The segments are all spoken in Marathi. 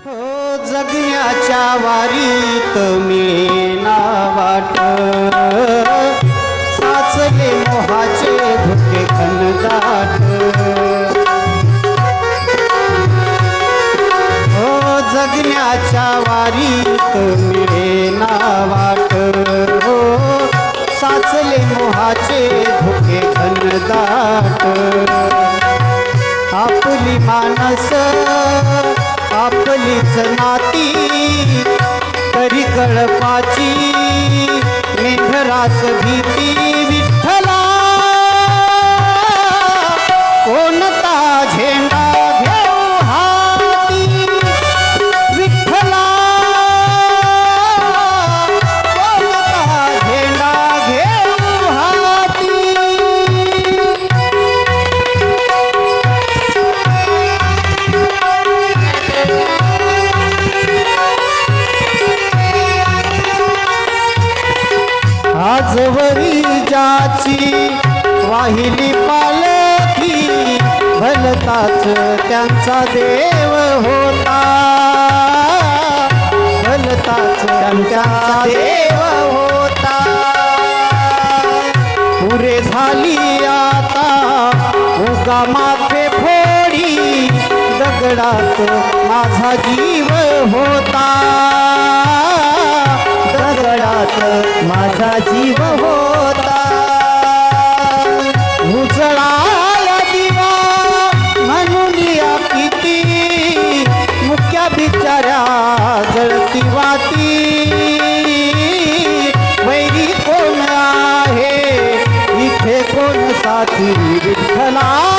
हो जगण्याच्या वारीत मिळेना वाट साचले मोहाचे धुके घनदाट हो जगण्याच्या वारीत मिळेना वाट हो साचले मोहाचे धुके घनदाट आपली मानस नाती तरी कळपाची मेंढरास भीती आजवरी जाची वाहिली पालखी भलताच त्यांचा देव होता. भलताच त्यांचा देव होता. पुरे झाली आता उगा माथे फोडी दगडात माझा जीव होता. जळती वाती वैरी कोण आहे? इथे कोण साथी विठ्ठला?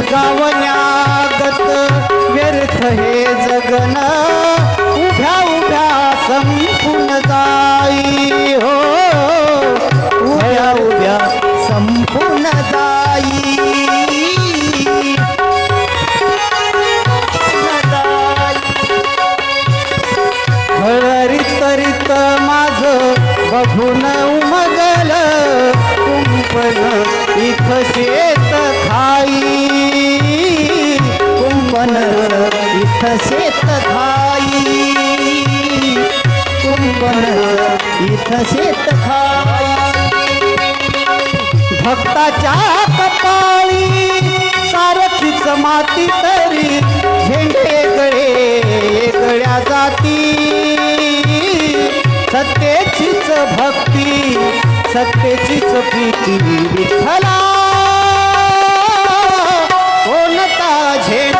गावण्यागत व्यर्थ हे जगन. उभ्या उभ्या संपून जाई हो. उभ्या उभ्या संपून जाई. हळरीत माझ बघून उमगल. कुंपण इथं प्रसिद्ध खाई। भक्ताच्या कपाळी सारखीच माती तरी झेंडेकडे गळे गळ्या जाती। सत्तेचीच भक्ती सत्तेचीच भीती विठ्ठला। कोणता झेंड